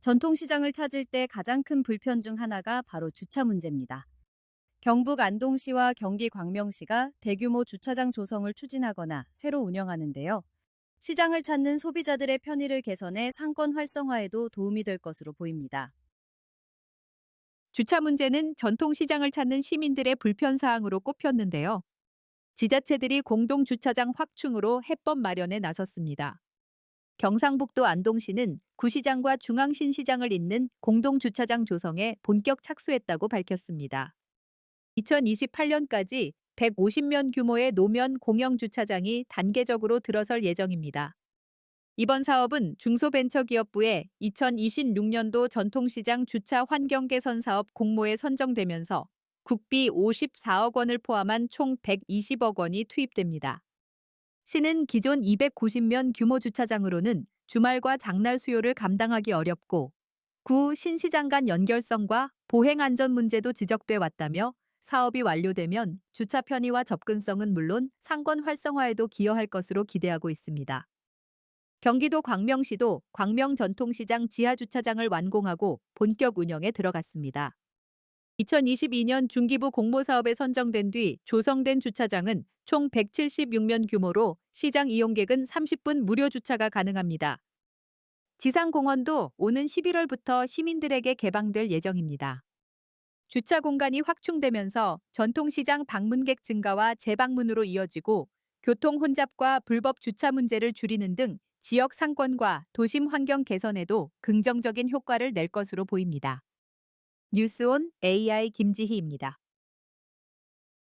전통시장을 찾을 때 가장 큰 불편 중 하나가 바로 주차 문제입니다. 경북 안동시와 경기 광명시가 대규모 주차장 조성을 추진하거나 새로 운영하는데요. 시장을 찾는 소비자들의 편의를 개선해 상권 활성화에도 도움이 될 것으로 보입니다. 주차 문제는 전통시장을 찾는 시민들의 불편사항으로 꼽혔는데요. 지자체들이 공동 주차장 확충으로 해법 마련에 나섰습니다. 경상북도 안동시는 구시장과 중앙신시장을 잇는 공동 주차장 조성에 본격 착수했다고 밝혔습니다. 2028년까지 150면 규모의 노면 공영 주차장이 단계적으로 들어설 예정입니다. 이번 사업은 중소벤처기업부의 2026년도 전통시장 주차 환경 개선 사업 공모에 선정되면서 국비 54억 원을 포함한 총 120억 원이 투입됩니다. 시는 기존 290면 규모 주차장으로는 주말과 장날 수요를 감당하기 어렵고 구 신시장 간 연결성과 보행 안전 문제도 지적돼 왔다며 사업이 완료되면 주차 편의와 접근성은 물론 상권 활성화에도 기여할 것으로 기대하고 있습니다. 경기도 광명시도 광명 전통시장 지하 주차장을 완공하고 본격 운영에 들어갔습니다. 2022년 중기부 공모사업에 선정된 뒤 조성된 주차장은 총 176면 규모로 시장 이용객은 30분 무료 주차가 가능합니다. 지상공원도 오는 11월부터 시민들에게 개방될 예정입니다. 주차 공간이 확충되면서 전통시장 방문객 증가와 재방문으로 이어지고 교통 혼잡과 불법 주차 문제를 줄이는 등 지역 상권과 도심 환경 개선에도 긍정적인 효과를 낼 것으로 보입니다. 뉴스온 AI 김지희입니다.